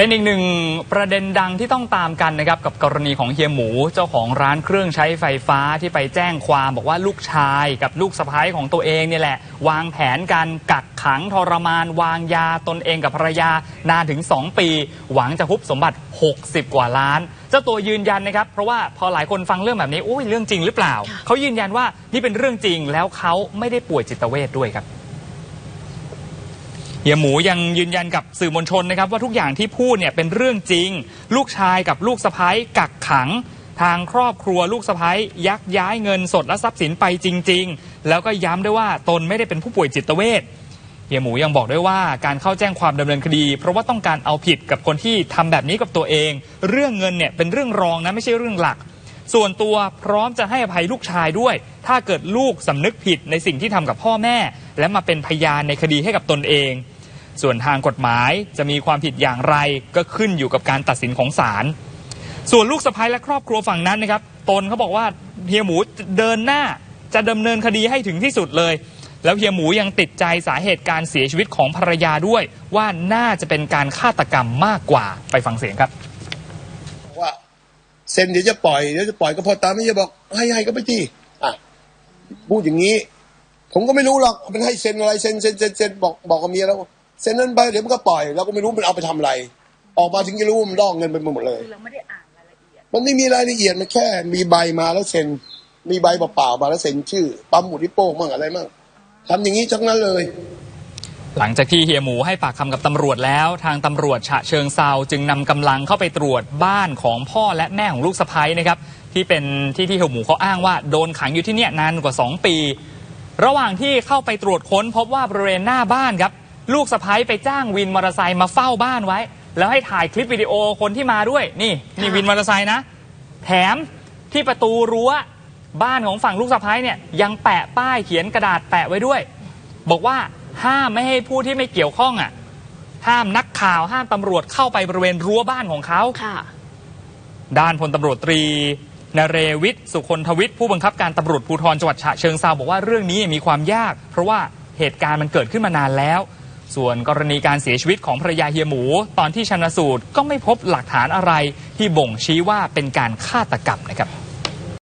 เป็นอีกหนึ่งประเด็นดังที่ต้องตามกันนะครับกับกรณีของเฮียหมูเจ้าของร้านเครื่องใช้ไฟฟ้าที่ไปแจ้งความบอกว่าลูกชายกับลูกสะพ้ายของตัวเองเนี่ยแหละ วางแผนการกักขังทรมาน วางยาตนเองกับภรรยานานถึง 2 ปี หวังจะฮุบสมบัติ 60 กว่าล้านเจ้าตัวยืนยันนะครับ เพราะว่าพอหลายคนฟังเรื่องแบบนี้โอ้ยเรื่องจริงหรือเปล่าเขายืนยันว่านี่เป็นเรื่องจริงแล้วเขาไม่ได้ป่วยจิตเวทด้วยครับ เฮียหมูยังยืนยันกับสื่อมวลชนนะครับ ว่าทุกอย่างที่พูดเนี่ยเป็นเรื่องจริง ลูกชายกับลูกสะพ้ยกักขัง ทางครอบครัวลูกสะพ้ยยักย้ายเงินสดและทรัพย์สินไปจริง ๆ แล้วก็ย้ำด้วยว่าตนไม่ได้เป็นผู้ป่วยจิตเวชเฮียหมูยังบอกด้วยว่าการเข้าแจ้งความดำเนินคดี เพราะว่าต้องการเอาผิดกับคนที่ทำแบบนี้กับตัวเอง เรื่องเงินเนี่ยเป็นเรื่องรองนะไม่ใช่เรื่องหลัก ส่วนตัวพร้อมจะให้อภัยลูกชายด้วย ถ้าเกิดลูกสำนึกผิดในสิ่งที่ทำกับพ่อแม่ และมาเป็นพยานในคดีให้กับตนเอง ส่วนทางกฎหมายจะมีความผิดอย่างไรก็ขึ้นอยู่กับการตัดสินของศาลส่วนลูกสะพ้ยและครอบครัวฝั่งนั้นนะครับตนเขาบอกว่าเฮียหมูเดินหน้าจะดำเนินคดีให้ถึงที่สุดเลย แล้วเฮียหมูยังติดใจสาเหตุการเสียชีวิตของภรรยาด้วย ว่าน่าจะเป็นการฆาตกรรมมากกว่าไปฟังเสียงครับว่าเซ็นเดี๋ยวจะปล่อยเดี๋ยวจะปล่อยก็พอตามไม่จะบอกให้ให้ก็ไปที่อะพูดอย่างนี้ ผมก็ไม่รู้หรอกมันให้เซ็นอะไรเซ็นเซ็นเซ็นเซ็นบอกบอกกับเมียแล้วเซ็นนั้นไปเดี๋ยวมันก็ปล่อยเราก็ไม่รู้มันเอาไปทำอะไร ออกมาถึงจะรู้ว่ามันล่อกเงินไปหมดเลยคือเราไม่ได้อ่านรายละเอียดมันไม่มีรายละเอียดมันแค่ มีใบมาแล้วเซ็นมีใบเปล่าๆมาแล้วเซ็นชื่อปั๊มหมุดที่โป้งมั่งอะไรมั่งทำอย่างนี้ทั้งนั้นเลย หลังจากที่เฮียหมูให้ปากคำกับตำรวจแล้ว ทางตำรวจฉะเชิงเซาจึงนำกำลังเข้าไปตรวจบ้านของพ่อและแม่ของลูกสะพ้ยนะครับ ที่เป็นที่ที่เฮียหมูเขาอ้างว่าโดนขังอยู่ที่เนี่ยนานกว่า 2 ปี ระหว่างที่เข้าไปตรวจค้นพบว่าบริเวณหน้าบ้านครับ ลูกสะพ้ยไปจ้างวินมอเตอร์ไซค์มาเฝ้าบ้านไว้ แล้วให้ถ่ายคลิปวิดีโอคนที่มาด้วย นี่นี่วินมอเตอร์ไซค์นะ แถมที่ประตูรั้วบ้านของฝั่งลูกสะพ้ยเนี่ยยังแปะป้ายเขียนกระดาษแปะไว้ด้วย บอกว่าห้ามไม่ให้ผู้ที่ไม่เกี่ยวข้องอะห้ามนักข่าวห้ามตำรวจเข้าไปบริเวณรั้วบ้านของเขาค่ะด้านพลตำรวจตรี นเรวิทย์สุคนทวิทย์ผู้บังคับการตำรวจภูธรจังหวัดฉะเชิงเซาบอกว่าเรื่องนี้มีความยาก เพราะว่าเหตุการณ์มันเกิดขึ้นมานานแล้ว ส่วนกรณีการเสียชีวิตของภรรยาเฮียหมู ตอนที่ชันสูตรก็ไม่พบหลักฐานอะไรที่บ่งชี้ว่าเป็นการฆาตกรรมนะครับ